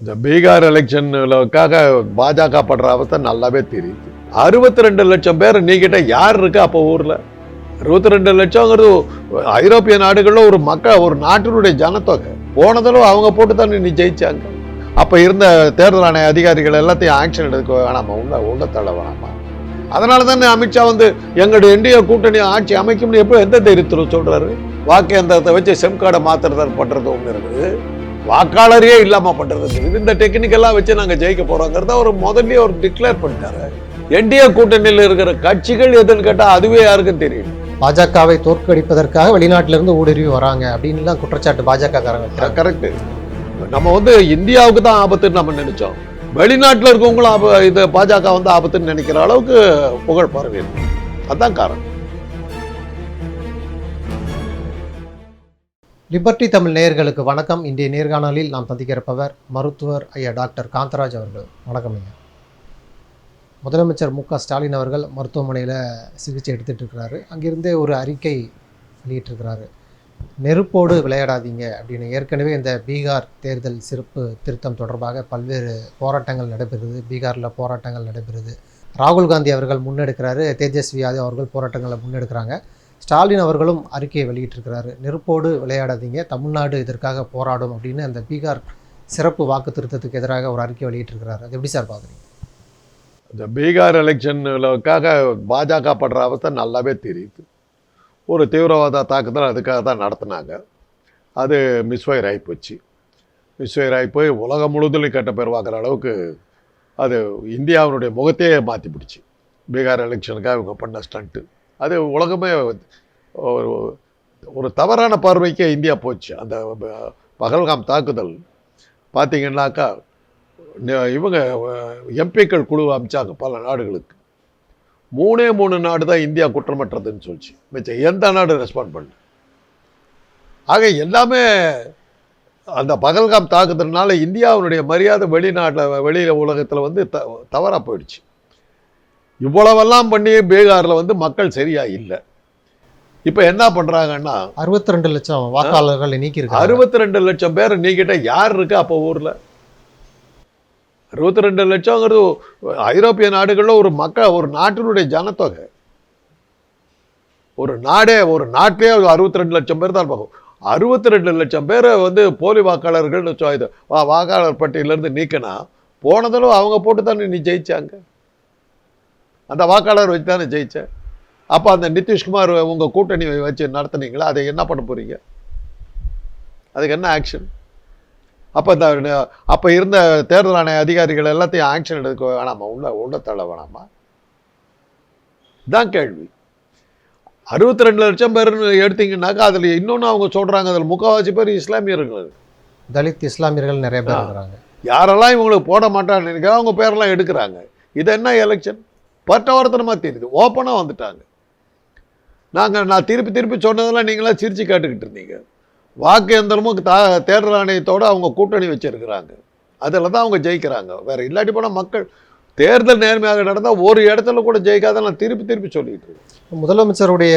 இந்த பீகார் எலெக்ஷனுக்காக பாஜக படுற அவஸ்தை நல்லாவே தெரியுது. அறுபத்தி ரெண்டு லட்சம் பேர் நீக்கிட்ட யார் இருக்கு அப்போ ஊர்ல? அறுபத்தி ரெண்டு லட்சங்கிறது ஐரோப்பிய நாடுகளில் ஒரு மக்கள் ஒரு நாட்டினுடைய ஜனத்தொகை. போன தடவை அவங்க போட்டு தானே நீ ஜெயிச்சாங்க. அப்ப இருந்த தேர்தல் ஆணைய அதிகாரிகள் எல்லாத்தையும் ஆக்ஷன் எடுக்க வேணாமா? உள்ள உள்ள தள்ள வேணாமா? அதனால தானே அமித்ஷா வந்து எங்களுடைய இந்திய கூட்டணி ஆட்சி அமைக்கும்னு எப்போ எந்த தைரியத்தில் சொல்றாரு? வாக்கேந்திரத்தை வச்சு செம் கார்டை மாத்திரதான் பண்றது ஒன்று இருக்குது. வாக்காளரே இல்லாம பண்றது இருக்குது இந்த டெக்னிக் எல்லாம் வச்சு நாங்க ஜெயிக்க போறோங்கிறத ஒரு முதல்லயே ஒரு டிக்ளேர் பண்ணிட்டாரு. என்டிஏ கூட்டணியில் இருக்கிற கட்சிகள் எதுன்னு கேட்டா அதுவே யாருக்கும் தெரியும். பாஜகவை தோற்கடிப்பதற்காக வெளிநாட்டிலிருந்து ஊடுருவி வராங்க அப்படின்லாம் குற்றச்சாட்டு பாஜக காரங்க கரெக்ட் நம்ம வந்து இந்தியாவுக்கு தான் ஆபத்துன்னு நம்ம நினைச்சோம். வெளிநாட்டில் இருக்கவங்களும் இது பாஜக வந்து ஆபத்துன்னு நினைக்கிற அளவுக்கு புகழ் பரவி இருக்கு அதான் காரணம். லிபர்டி தமிழ் நேயர்களுக்கு வணக்கம். இன்றைய நேர்காணலில் நாம் சந்திக்கிறப்பவர் மருத்துவர் ஐயா டாக்டர் காந்தராஜ் அவர்கள். வணக்கம் ஐயா. முதலமைச்சர் மு க ஸ்டாலின் அவர்கள் மருத்துவமனையில் சிகிச்சை எடுத்துகிட்டு இருக்கிறாரு அங்கிருந்தே ஒரு அறிக்கை வெளியிட்டிருக்கிறாரு. நெருப்போடு விளையாடாதீங்க அப்படின்னு. ஏற்கனவே இந்த பீகார் தேர்தல் சிறப்பு திருத்தம் தொடர்பாக பல்வேறு போராட்டங்கள் நடைபெறுது. பீகாரில் போராட்டங்கள் நடைபெறுது. ராகுல் காந்தி அவர்கள் முன்னெடுக்கிறாரு. தேஜஸ்வி யாதவ் அவர்கள் போராட்டங்களை முன்னெடுக்கிறாங்க. ஸ்டாலின் அவர்களும் அறிக்கையை வெளியிட்டிருக்கிறாரு. நெருப்போடு விளையாடாதீங்க. தமிழ்நாடு இதற்காக போராடும்? அப்படின்னு அந்த பீகார் சிறப்பு வாக்கு திருத்தத்துக்கு எதிராக ஒரு அறிக்கை வெளியிட்டிருக்கிறாரு. அது எப்படி சார் பார்க்குறீங்க இந்த பீகார் எலெக்ஷனுக்காக பாஜக படுற அவஸ்தை நல்லாவே தெரியுது. ஒரு தீவிரவாத தாக்குதல் அதுக்காக தான் நடத்தினாங்க. அது மிஸ்ஃபயர் ஆகி போச்சு. மிஸ்ஃபயர் ஆகி போய் உலகம் முழுவதும் கெட்ட பேர் பார்க்குற அளவுக்கு அது இந்தியாவினுடைய முகத்தையே மாற்றி பிடிச்சி பீகார் எலெக்ஷனுக்காக இவங்க பண்ண ஸ்டண்ட்டு அது உலகமே ஒரு ஒரு தவறான பார்வைக்கே இந்தியா போச்சு. அந்த பகல்காம் தாக்குதல். பார்த்தீங்கன்னாக்கா இவங்க எம்பிக்கள் குழு அமைச்சாங்க பல நாடுகளுக்கு. மூணே மூணு நாடு தான் இந்தியா குற்றமற்றதுன்னு சொல்லிச்சு. மிச்சம் எந்த நாடு ரெஸ்பாண்ட் பண்ண ஆக எல்லாமே அந்த பகல்காம் தாக்குதல்னால இந்தியாவுடைய மரியாதை வெளிநாட்டில் வெளியில் உலகத்தில் வந்து த தவறாக போயிடுச்சு. இவ்வளவெல்லாம் பண்ணி பீகாரில் வந்து மக்கள் சரியா இல்லை. இப்போ என்ன பண்ணுறாங்கன்னா அறுபத்தி ரெண்டு லட்சம் வாக்காளர்களை நீக்கியிருக்காங்க. அறுபத்தி ரெண்டு லட்சம் பேர் நீக்கிட்ட யார் இருக்கு அப்போ ஊர்ல? அறுபத்தி ரெண்டு லட்சங்கிறது ஐரோப்பிய நாடுகளில் ஒரு மக்கள் ஒரு நாட்டினுடைய ஜனத்தொகை. ஒரு நாடே ஒரு நாட்டிலே அறுபத்தி ரெண்டு லட்சம் பேர் தான் இருப்பாங்க அறுபத்தி ரெண்டு லட்சம் பேரை வந்து போலி வாக்காளர்கள்னு சொ- இது வா வாக்காளர் பட்டியலேருந்து நீக்கினா போன தடவை அவங்க போட்டு தானே நீ ஜெயிச்சாங்க. அந்த வாக்காளர் வச்சு தானே ஜெயிச்ச அப்போ அந்த நிதிஷ்குமார் உங்கள் கூட்டணி வச்சு நடத்துனீங்களா? அதை என்ன பண்ண போறீங்க? அதுக்கு என்ன ஆக்ஷன் அப்போ இந்த அப்போ இருந்த தேர்தல் ஆணைய அதிகாரிகள் எல்லாத்தையும் ஆக்ஷன் எடுக்க வேணாமா? உள்ள உள்ள தள்ள வேணாமா? இதான் கேள்வி. அறுபத்தி ரெண்டு லட்சம் பேர்னு எடுத்தீங்கன்னாக்கா அதில் இன்னொன்று அவங்க சொல்கிறாங்க அதில் முக்கால்வாசி பேர் இஸ்லாமியர்கள் தலித் இஸ்லாமியர்கள் நிறைய பேர் யாரெல்லாம் இவங்களுக்கு போட மாட்டான்னு நினைக்கிறோம் அவங்க பேரெல்லாம் எடுக்கிறாங்க. இது என்ன எலெக்ஷன் பட்டவர்த்தனமாக தெரியுது. ஓப்பனாக வந்துட்டாங்க. நாங்கள் நான் திருப்பி திருப்பி சொன்னதெல்லாம் நீங்களாம் சிரிச்சு கேட்டுக்கிட்டு இருந்தீங்க. வாக்கு எந்திரமும் தா தேர்தல் ஆணையத்தோடு அவங்க கூட்டணி வச்சிருக்கிறாங்க. அதில் தான் அவங்க ஜெயிக்கிறாங்க. வேற இல்லாட்டி போனால் மக்கள் தேர்தல் நேர்மையாக நடந்தால் ஒரு இடத்துல கூட ஜெயிக்காத நான் திருப்பி திருப்பி சொல்லிட்டு இருக்கேன் முதலமைச்சருடைய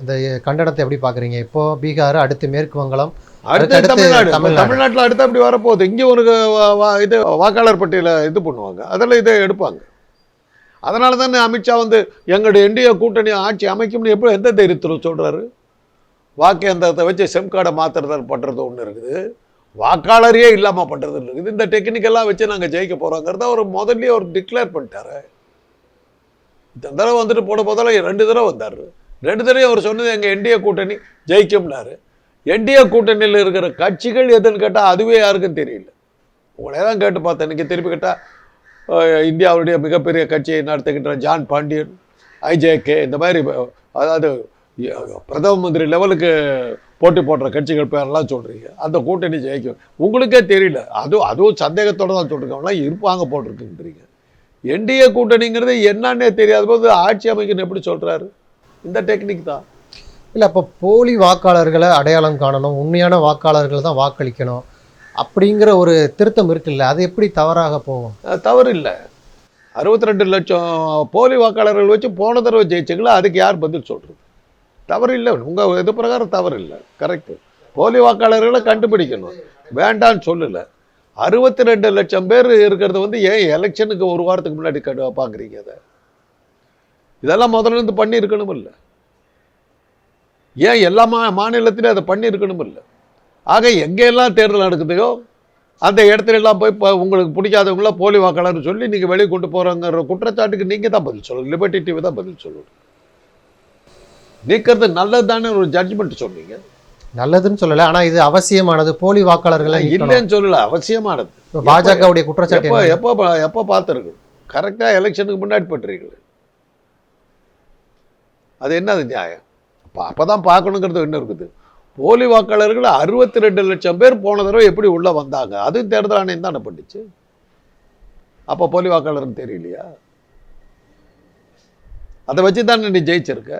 இந்த கண்டனத்தை எப்படி பார்க்குறீங்க? இப்போ பீகார் அடுத்து மேற்கு வங்காளம் அடுத்து தமிழ்நாடு. தமிழ்நாடு. தமிழ்நாட்டில் அடுத்து அப்படி வரப்போகுது. இங்கே ஒரு இது வாக்காளர் பட்டியலை இது பண்ணுவாங்க. அதெல்லாம் இதை எடுப்பாங்க. அதனால தானே அமித்ஷா வந்து எங்களுடைய இந்திய கூட்டணி ஆட்சி அமைக்கும்னு எப்படி எந்த தைரியத்தில் சொல்கிறாரு வாக்கேந்திரத்தை வச்சு செம் கார்டை மாற்றுறது பண்ணுறது ஒன்று இருக்குது. வாக்காளரே இல்லாமல் பண்ணுறது இருக்குது. இந்த டெக்னிக்கெல்லாம் வச்சு நாங்கள் ஜெயிக்க போகிறோங்கிறத ஒரு முதல்ல ஒரு டிக்ளேர் பண்ணிட்டாரு. இத்தனை தடவை வந்துட்டு போன போதாலும் ரெண்டு தடவை வந்தார். ரெண்டு தடவை அவர் சொன்னது எங்கள் என்டிஏ கூட்டணி ஜெயிக்கும்னாரு. என்டிஏ கூட்டணியில் இருக்கிற கட்சிகள் எதுன்னு கேட்டால் அதுவே யாருக்கும் தெரியல. உங்களே தான் கேட்டு பார்த்தேன். இன்றைக்கி திருப்பி கேட்டால் இந்தியாவுடைய மிகப்பெரிய கட்சியை நடத்துகின்ற ஜான் பாண்டியன் ஐஜேகே இந்த மாதிரி அதாவது பிரதம மந்திரி லெவலுக்கு போட்டி போடுற கட்சிகள் பேரெல்லாம் சொல்கிறீங்க அந்த கூட்டணி ஜெயிக்கும். உங்களுக்கே தெரியல. அதுவும் அதுவும் சந்தேகத்தோடு தான் சொல்லிருக்காங்களா இருப்பாங்க போட்டிருக்குன்றீங்க என்டிஏ கூட்டணிங்கிறது என்னன்னே தெரியாத போது ஆட்சி அமைக்கணும் எப்படி சொல்கிறாரு இந்த டெக்னிக் தான். இல்லை அப்போ போலி வாக்காளர்களை அடையாளம் காணணும். உண்மையான வாக்காளர்கள் தான் வாக்களிக்கணும். அப்படிங்கிற ஒரு திருத்தம் இருக்குல்ல அது எப்படி தவறாக போகும்? தவறு இல்லை. அறுபத்தி ரெண்டு லட்சம் போலி வாக்காளர்கள் வச்சு போன தடவை ஜெயிச்சிங்களா அதுக்கு யார் பதில் சொல்கிறது தவறு இல்லை. உங்கள் இது பிரகாரம் தவறு இல்லை. கரெக்டு போலி வாக்காளர்களை கண்டுபிடிக்கணும். வேண்டான்னு சொல்லலை. அறுபத்தி ரெண்டு லட்சம் பேர் இருக்கிறது வந்து ஏன் எலெக்ஷனுக்கு ஒரு வாரத்துக்கு முன்னாடி கண்டு பார்க்குறீங்க அதை? இதெல்லாம் முதல்ல இருந்து பண்ணியிருக்கணும் இல்லை ஏன் எல்லா மா மாநிலத்திலையும் அதை பண்ணியிருக்கணும் இல்லை ஆக எங்கெல்லாம் தேர்தல் நடக்குதையோ அந்த இடத்துல எல்லாம் போய் இப்போ உங்களுக்கு பிடிக்காதவங்களாம் போலி வாக்காளர்னு சொல்லி நீங்கள் வெளியே கொண்டு போகிறாங்கிற குற்றச்சாட்டுக்கு நீங்கள் தான் பதில் சொல்லணும். லிபர்ட்டி டிவி தான் பதில் சொல்லணும். நீக்கிறது நல்லது தானே ஒரு ஜட்ஜ்மெண்ட் சொன்னீங்க. நல்லதுன்னு சொல்லல. ஆனா இது அவசியமானது. போலி வாக்காளர்களை. இல்லைன்னு சொல்லல. அவசியமானது. பாஜகவுடைய குற்றச்சாட்டு எப்போ? எப்போ எப்போ பார்த்துருக்கணும்? கரெக்டாக எலெக்ஷனுக்கு முன்னாடி பண்ணுறீங்களே அது என்னது நியாயம்? அப்போ அப்போ தான் பார்க்கணுங்கிறது என்ன இருக்குது. போலி வாக்காளர்கள் அறுபத்தி ரெண்டு லட்சம் பேர் போன தடவை எப்படி உள்ளே வந்தாங்க? அதுவும் தேர்தல் ஆணையம் தானே பண்ணிச்சு அப்போ போலி வாக்காளர்னு தெரியலையா? அதை வச்சு தானே நீ ஜெயிச்சிருக்க.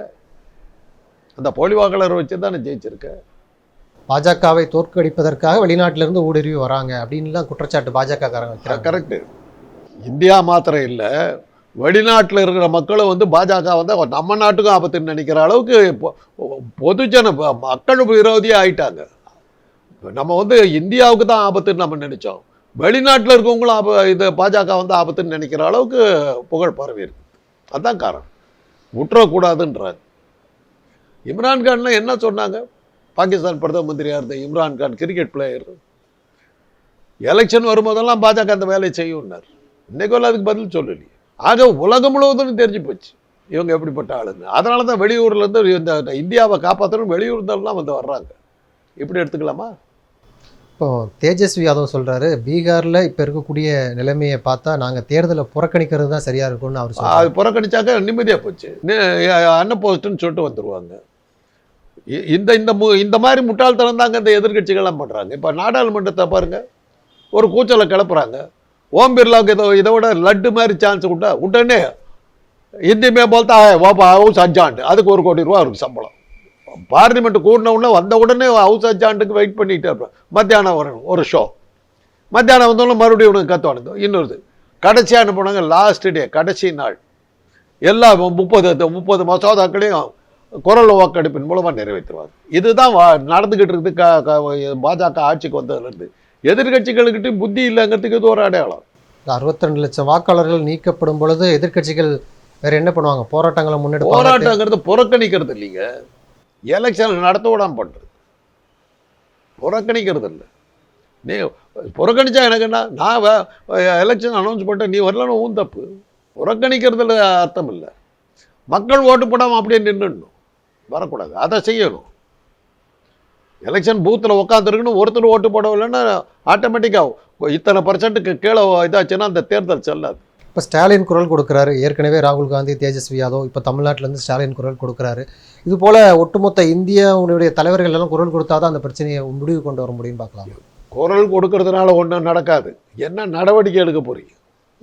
அந்த போலி வாக்காளரை வச்சு தானே ஜெயிச்சிருக்க. பாஜகவை தோற்கடிப்பதற்காக வெளிநாட்டிலிருந்து ஊடுருவி வராங்க அப்படின்லாம் குற்றச்சாட்டு பாஜக காரங்க கரெக்டு இந்தியா மாத்திரம் இல்லை வெளிநாட்டில் இருக்கிற மக்களும் வந்து பாஜக வந்து நம்ம நாட்டுக்கும் ஆபத்துன்னு நினைக்கிற அளவுக்கு பொதுஜன மக்கள் விரோதியாக ஆயிட்டாங்க. நம்ம வந்து இந்தியாவுக்கு தான் ஆபத்துன்னு நம்ம நினைச்சோம். வெளிநாட்டில் இருக்கவங்களும் ஆப இது பாஜக வந்து ஆபத்துன்னு நினைக்கிற அளவுக்கு புகழ் பரவி இருக்கு. அதுதான் காரணம். விட்டுறக்கூடாதுன்றாங்க இம்ரான்கான்லாம் என்ன சொன்னாங்க? பாகிஸ்தான் பிரதம மந்திரியாக இருந்த இம்ரான்கான் கிரிக்கெட் பிளேயர் எலெக்ஷன் வரும்போதெல்லாம் பாஜக அந்த வேலையை செய்யும்னார். இன்றைக்கு அதுக்கு பதில் சொல்லலையே. ஆக உலகம் முழுவதும் தெரிஞ்சு போச்சு. இவங்க எப்படிப்பட்ட ஆளுங்க அதனால தான் வெளியூர்லேருந்து இந்த இந்தியாவை காப்பாற்றணும் வெளியூர்லாம் வந்து வர்றாங்க. இப்படி எடுத்துக்கலாமா? இப்போ தேஜஸ்வி யாதவ் சொல்றாரு பீகார்ல இப்ப இருக்கக்கூடிய நிலைமையை பார்த்தா நாங்க தேர்தலை புறக்கணிக்கிறது தான் சரியா இருக்கும்னு அவர் அது புறக்கணிச்சாக்க நிம்மதியாக போச்சு. அன்ன போஸ்ட்டுன்னு சொல்லிட்டு வந்துருவாங்க. இ- இந்த இந்த மு- இந்த மாதிரி முட்டாள்தனம் தாங்க இந்த எதிர்க்கட்சிகள்லாம் பண்ணுறாங்க இப்போ நாடாளுமன்றத்தை பாருங்க ஒரு கூச்சலை கிளப்புறாங்க. ஓம் பிர்லாவுக்கு இதை இதை விட லட்டு மாதிரி சான்ஸ் கொடுத்தா உடனே ஹிந்தி போலத்தான் போல்தா வாப்பா ஹவுஸ் அஜாண்ட் அதுக்கு ஒரு கோடி ரூபா அவருக்கு சம்பளம். பார்லிமெண்ட் கூடின உடனே வந்த உடனே ஹவுஸ் அஜாண்டுக்கு வெயிட் பண்ணிட்டு இருப்பேன் மத்தியானம் வரணும் ஒரு ஷோ மத்தியானம் வந்தோடனே மறுபடியும் உனக்கு கத்துவானுங்க இன்னொரு கடைசியாக என்ன பண்ணாங்க? லாஸ்ட் டே கடைசி நாள். எல்லா முப்பது முப்பது மசோதாக்களையும் குரல் வாக்கெடுப்பின் மூலமாக நிறைவேற்றுவாங்க. இதுதான் நடந்துக்கிட்டு இருக்குது க- பாஜக ஆட்சிக்கு வந்ததுலேருந்து. எதிர்கட்சிகளுக்கிட்ட புத்தி இல்லைங்கிறதுக்கு இது ஒரு அடையாளம். அறுபத்தி ரெண்டு லட்சம் வாக்காளர்கள் நீக்கப்படும் பொழுது எதிர்க்கட்சிகள் வேற என்ன பண்ணுவாங்க? போராட்டங்களை முன்னெடுப்பாங்க. போராட்டங்கிறது புறக்கணிக்கிறது இல்லைங்க. எலெக்ஷன் நடத்த விடாம பண்ணுறது புறக்கணிக்கிறது இல்லை. நீ புறக்கணிச்சா எனக்கு என்ன? நான் எலெக்ஷன் அனௌன்ஸ் பண்ணிட்டேன் நீ வரலன்னு உன் தப்பு. புறக்கணிக்கிறதுல அர்த்தம் இல்லை. மக்கள் ஓட்டு போடாமல் அப்படியே நின்றுடணும் வரக்கூடாது. அதை செய்யணும். எலெக்ஷன் பூத்தில் உட்காந்துருக்கணும் ஒருத்தர் ஓட்டு போடவில்லைன்னா ஆட்டோமேட்டிக்காக இத்தனை பர்சன்ட்டுக்கு கீழே இதாச்சுன்னா அந்த தேர்தல் செல்லாது. இப்போ ஸ்டாலின் குரல் கொடுக்குறாரு. ஏற்கனவே ராகுல் காந்தி தேஜஸ்வி யாதவ் இப்போ தமிழ்நாட்டிலேருந்து ஸ்டாலின் குரல் கொடுக்குறாரு. இது போல ஒட்டுமொத்த இந்தியாவுடைய தலைவர்கள் எல்லாம் குரல் கொடுத்தாதான் அந்த பிரச்சனையை முடிவு கொண்டு வர முடியும் பார்க்கலாம். குரல் கொடுக்கறதுனால ஒன்றும் நடக்காது. என்ன நடவடிக்கை எடுக்க போறீங்க?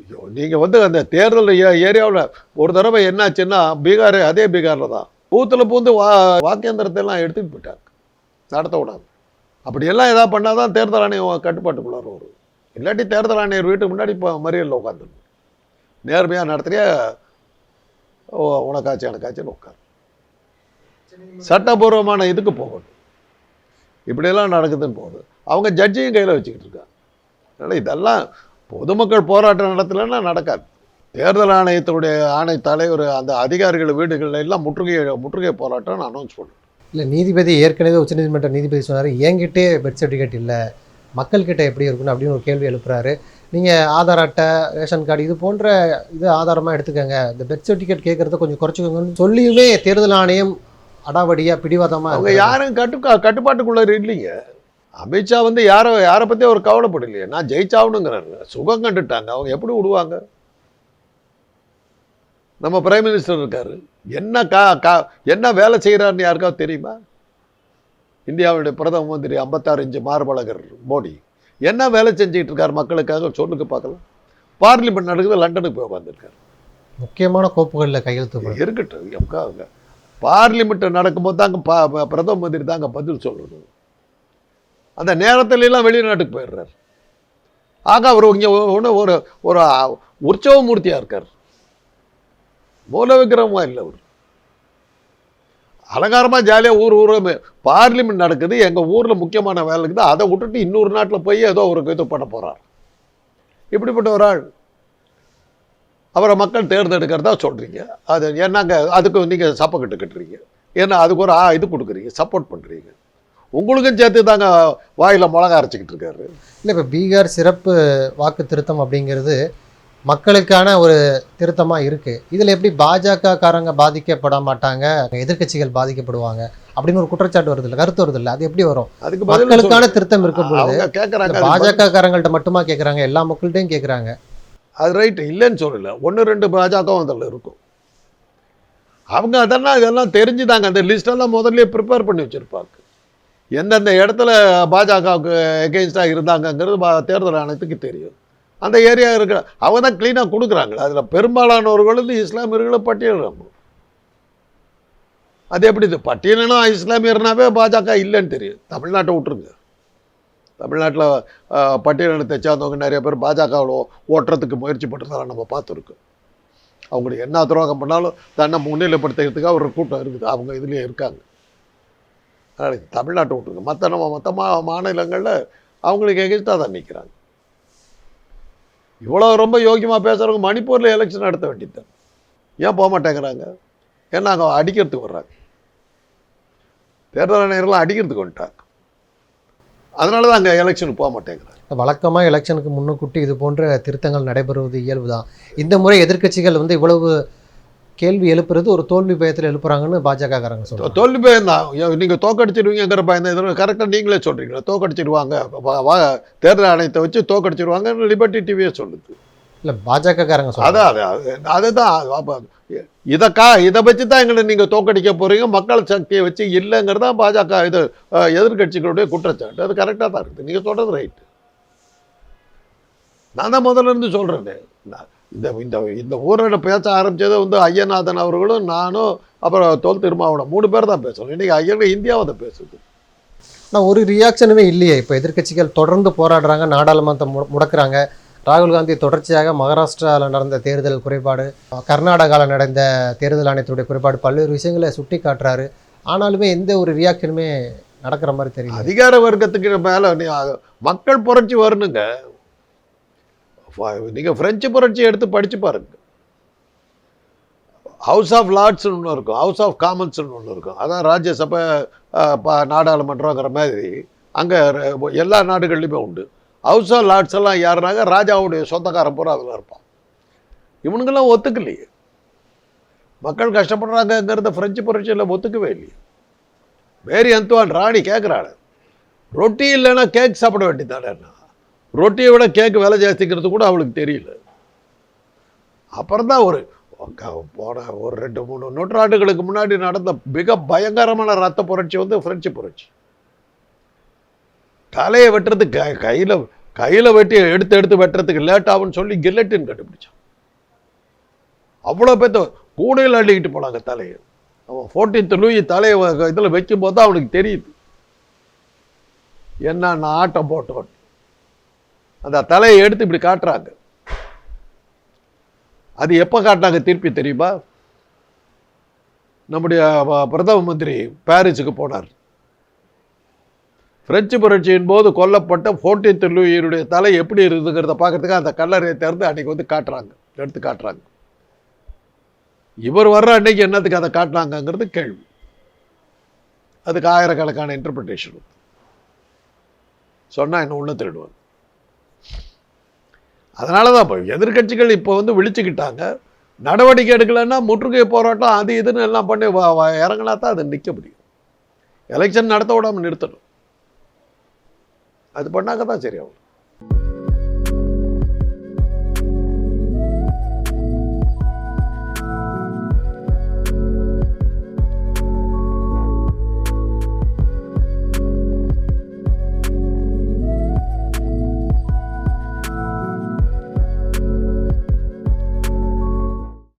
ஐயோ நீங்கள் வந்து அந்த தேர்தல் ஏரியாவில் ஒரு தடவை என்னாச்சுன்னா பீகார் அதே பீகாரில் தான். பூத்தில் பூந்து வா வாக்கேந்திரத்தை எல்லாம் எடுத்துட்டு போயிட்டாங்க. நடத்தக்கூடாது அப்படியெல்லாம் எதாவது பண்ணால் தான் தேர்தல் ஆணையம் கட்டுப்பாட்டுக்குள்ளார வரும். இல்லாட்டி தேர்தல் ஆணையர் வீட்டுக்கு முன்னாடி இப்போ மறியலில் உட்காந்துருக்கும் நேர்மையாக நடத்துகிறியா ஓ உனக்காச்சு எனக்காச்சுன்னு உட்காரு. சட்டபூர்வமான இதுக்கு போகணும். இப்படியெல்லாம் நடக்குதுன்னு போகுது அவங்க ஜட்ஜையும் கையில் வச்சுக்கிட்டு இருக்காங்க. அதனால் இதெல்லாம் பொதுமக்கள் போராட்டம் நடத்தலைன்னா நடக்காது. தேர்தல் ஆணையத்தினுடைய ஆணை தலைவர் அந்த அதிகாரிகள் வீடுகளில் எல்லாம் முற்றுகை முற்றுகை போராட்டம்னு அனௌன்ஸ் பண்ணும். இல்லை நீதிபதி ஏற்கனவே உச்சநீதிமன்ற நீதிபதி சொன்னார் என்கிட்டே பெர்த் சர்டிஃபிகேட் இல்லை. மக்கள்கிட்ட எப்படி இருக்கணும் அப்படின்னு ஒரு கேள்வி எழுப்புறாரு. நீங்கள் ஆதார் அட்டை ரேஷன் கார்டு இது போன்ற இது ஆதாரமாக எடுத்துக்கோங்க. இந்த பெர்த் சர்டிஃபிகேட் கேட்குறத கொஞ்சம் குறைச்சிக்கோங்கன்னு சொல்லியுமே தேர்தல் ஆணையம் அடாவடியாக பிடிவாதமாக அவங்க யாரும் கட்டு கட்டுப்பாட்டுக்குள்ள இல்லைங்க. அமித்ஷா வந்து யாரை யாரை பற்றி அவர் கவலைப்படலையே. நான் ஜெயிச்சாகணுங்கிறாரு. சுகம் கண்டுட்டாங்க. அவங்க எப்படி விடுவாங்க? நம்ம பிரைம் மினிஸ்டர் இருக்காரு. என்ன கா கா என்ன வேலை செய்கிறாருன்னு யாருக்காவது தெரியுமா? இந்தியாவுடைய பிரதம மந்திரி ஐம்பத்தாறு இன்ச்சு மார்பழகர் மோடி. என்ன வேலை செஞ்சுக்கிட்டு இருக்காரு மக்களுக்காக சொல்லுங்க பார்க்கலாம். பார்லிமெண்ட் நடக்குது லண்டனுக்கு போய் உட்காந்துருக்காரு முக்கியமான கோப்புகளில் கையெழுத்து. இருக்கட்டும் எங்க பார்லிமெண்ட் நடக்கும்போது தாங்க பா- பிரதம மந்திரி தாங்க பதில் சொல்லணும் அந்த நேரத்துல எல்லாம் வெளிநாட்டுக்கு போயிடுறாரு. ஆக அவர் இங்கே ஒன்று ஒரு ஒரு உற்சவ மூர்த்தியாக இருக்கார். மூல விக்கிரமா இல்லை அவர் அலங்காரமாக ஜாலியாக ஊர் ஊர் பார்லிமெண்ட் நடக்குது எங்கள் ஊரில் முக்கியமான வேலை இருக்குது அதை விட்டுட்டு இன்னொரு நாட்டில் போய் ஏதோ ஒரு இது பண்ண போகிறார் இப்படிப்பட்ட ஒரு ஆள். அவரை மக்கள் தேர்ந்தெடுக்கிறதா சொல்கிறீங்க அது என்னங்க அதுக்கு நீங்கள் கிட்ட கட்டுறீங்க ஏன்னா அதுக்கு ஒரு ஆ இது கொடுக்குறீங்க சப்போர்ட் பண்ணுறீங்க உங்களுக்கும் சேர்த்து தாங்க வாயில் மிளகா அரைச்சிக்கிட்டு இருக்காரு. இல்லை இப்போ பீகார் சிறப்பு வாக்கு திருத்தம் அப்படிங்கிறது மக்களுக்கான ஒரு திருத்தமாக இருக்குது இதில் எப்படி பாஜக காரங்க பாதிக்கப்பட மாட்டாங்க? எதிர்க்கட்சிகள் பாதிக்கப்படுவாங்க? அப்படின்னு ஒரு குற்றச்சாட்டு வருது இல்லை? கருத்து வருது இல்லை? அது எப்படி வரும்? அதுக்கு மக்களுக்கான திருத்தம் அவங்க கேட்குறாங்க பாஜக காரங்கள்ட்ட மட்டுமா கேட்குறாங்க எல்லா மக்கள்கிட்டையும் கேட்குறாங்க அது ரைட்டு இல்லைன்னு சொல்லல. ஒன்று ரெண்டு பாஜகவும் அதில் இருக்கும். அவங்க அதெல்லாம் இதெல்லாம் தெரிஞ்சுதாங்க. அந்த லிஸ்டெல்லாம் முதல்லயே ப்ரிப்பேர் பண்ணி வச்சுருப்பாங்க. எந்தெந்த இடத்துல பாஜகவுக்கு எகெயின்ஸ்டாக இருந்தாங்கங்கிறது தேர்தல் ஆணையத்துக்கு தெரியும். அந்த ஏரியா இருக்கிற அவங்க தான் க்ளீனாக கொடுக்குறாங்களே. அதில் பெரும்பாலானவர்கள் வந்து இஸ்லாமியர்களை பட்டியலிடணும் அது எப்படி இது? பட்டியலினா இஸ்லாமியர்னாவே பாஜக இல்லைன்னு தெரியும் தமிழ்நாட்டை விட்டுருங்க. தமிழ்நாட்டில் பட்டியலினத்தை சேர்ந்தவங்க நிறைய பேர் பாஜகவில் ஓட்டுறதுக்கு முயற்சி பண்ணுறதால நம்ம பார்த்துருக்கோம். அவங்களுக்கு என்ன துரோகம் பண்ணாலும் தன்னை முன்னிலைப்படுத்துறதுக்காக ஒரு கூட்டம் இருக்குது. அவங்க இதுலேயே இருக்காங்க. அதனால் தமிழ்நாட்டை விட்டுருங்க. மற்ற நம்ம மற்ற மாநிலங்களில் அவங்களுக்கு எகென்ஸ்டாக தான் நிற்கிறாங்க இவ்வளோ ரொம்ப யோக்கியமாக பேசுகிறவங்க மணிப்பூரில் எலெக்ஷன் நடத்த வேண்டியது ஏன் போக மாட்டேங்கிறாங்க? ஏன்னா அங்கே அடிக்கிறதுக்கு வர்றாங்க. தேர்தல் ஆணையர்கள்லாம் அடிக்கிறதுக்கு வந்துட்டாங்க. அதனால தான் அங்கே எலெக்ஷனுக்கு போக மாட்டேங்கிறாங்க. வழக்கமாக எலெக்ஷனுக்கு முன்னுக்கூட்டி இது போன்ற திருத்தங்கள் நடைபெறுவது இயல்பு தான் இந்த முறை எதிர்க்கட்சிகள் வந்து இவ்வளவு கேள்வி எழுப்புறது ஒரு தோல்வி பயத்தில் எழுப்புறாங்கன்னு பாஜக காரங்க சொல்றாங்க தோல்வி பயம் தான் நீங்கள் தோக்கடிச்சிடுவீங்கிற பயம் தான் இதில் கரெக்டாக நீங்களே சொல்கிறீங்களா தோக்கடிச்சிடுவாங்க தேர்தல் ஆணையத்தை வச்சு தோக்கடிச்சிடுவாங்க லிபர்ட்டி டிவியே சொல்லுது. இல்லை பாஜக காரங்க சொல்றாங்க. அதான் அது அது- அதுதான் அப்ப இதை வச்சு தான் எங்களை நீங்கள் தோக்கடிக்க போகிறீங்க மக்கள் சக்தியை வச்சு இல்லைங்கிறது தான் பாஜக இது அஹ், எதிர்க்கட்சிகளுடைய குற்றச்சாட்டு. அது கரெக்டாக தான் இருக்குது. நீங்கள் சொல்கிறது ரைட்டு நான் தான் முதல்ல இருந்து சொல்கிறேன் இந்த இந்த இந்த ஊரோட பேச ஆரம்பிச்சது வந்து ஐயநாதன் அவர்களும் நானும் அப்புறம் தொல் திருமாவளம் மூணு பேர் தான் பேசணும் இன்றைக்கி ஐயன் இந்தியாவை தான் பேசுது. ஆனால் ஒரு ரியாக்ஷனுமே இல்லையே. இப்போ எதிர்க்கட்சிகள் தொடர்ந்து போராடுறாங்க நாடாளுமன்றத்தை மு- முடக்குறாங்க. ராகுல் காந்தி தொடர்ச்சியாக மகாராஷ்டிராவில் நடந்த தேர்தல் குறைபாடு கர்நாடகாவில் நடந்த தேர்தல் ஆணையத்துடைய குறைபாடு பல்வேறு விஷயங்களை சுட்டி காட்டுறாரு ஆனாலுமே எந்த ஒரு ரியாக்ஷனுமே நடக்கிற மாதிரி தெரியல. அதிகார வர்க்கத்துக்கு மேலே மக்கள் புரட்சி வரணுங்க. நீங்கள் ஃப்ரெஞ்சு புரட்சி எடுத்து படித்து பாருங்க. ஹவுஸ் ஆஃப் லார்ட்ஸ்னு ஒன்று இருக்கும். ஹவுஸ் ஆஃப் காமன்ஸ்னு ஒன்று இருக்கும். அதான் ராஜ்யசபை நாடாளுமன்றங்கிற மாதிரி. அங்கே எல்லா நாடுகள்லையுமே உண்டு. ஹவுஸ் ஆஃப் லார்ட்ஸ் எல்லாம் யாருனாங்க? ராஜாவுடைய சொந்தக்காரன் பூரா அதில் இருப்பான். இவனுங்கெல்லாம் ஒத்துக்கலையே. மக்கள் கஷ்டப்படுறாங்கங்கிறத ஃப்ரெஞ்சு புரட்சியில் ஒத்துக்கவே இல்லையே. மேரி அந்துவான் ராணி கேட்குறாள் ரொட்டி இல்லைன்னா கேக் சாப்பிட வேண்டியதானே ரொட்டியை விட கேக்கு விலை ஜாஸ்திங்கிறது கூட அவளுக்கு தெரியல. அப்புறம் தான் ஒரு போன ஒரு ரெண்டு மூணு நூற்றாண்டுகளுக்கு முன்னாடி நடந்த மிக பயங்கரமான ரத்த புரட்சி வந்து ஃப்ரெஞ்சு புரட்சி. தலையை வெட்டுறது க கையில் கையில் வெட்டி எடுத்து எடுத்து வெட்டுறதுக்கு லேட் ஆகும்னு சொல்லி கில்லட்டின் கண்டுபிடிச்சான். அவ்வளோ பேர்த்த கூடையில் அள்ளிக்கிட்டு போனாங்க தலையை. அவன் ஃபோர்டீன்த் லூயி தலையை இதில் வைக்கும்போது தான் அவனுக்கு தெரியுது. என்ன ஆட்டம் போட்டோன்னு அந்த தலையை எடுத்து இப்படி காட்டுறாங்க. அது எப்போ காட்டினாங்க திருப்பி தெரியுமா? நம்முடைய பிரதம மந்திரி பாரிஸுக்கு போனார். பிரெஞ்சு புரட்சியின் போது கொல்லப்பட்ட ஃபோர்டீன்த் லூயினுடைய தலை எப்படி இருக்குங்கிறத பார்க்கறதுக்கு அந்த கல்லறையை திறந்து அன்னைக்கு வந்து காட்டுறாங்க. எடுத்து காட்டுறாங்க. இவர் வர்ற அன்னைக்கு என்னத்துக்கு அதை காட்டினாங்கங்கிறது கேள்வி. அதுக்கு ஆயிரக்கணக்கான இன்டர்பிரிட்டேஷன் சொன்னால் என்ன உள்ள திருடுவாங்க. அதனால தான் இப்போ எதிர்க்கட்சிகள் இப்போ வந்து விழிச்சுக்கிட்டாங்க. நடவடிக்கை எடுக்கலைன்னா முற்றுகை போராட்டம் அது இதுன்னு எல்லாம் பண்ணி வ- இறங்கினா தான் அது நிற்க முடியும். எலெக்ஷன் நடத்த விடாம நிறுத்தணும். அது பண்ணாக்க தான் சரியாகும்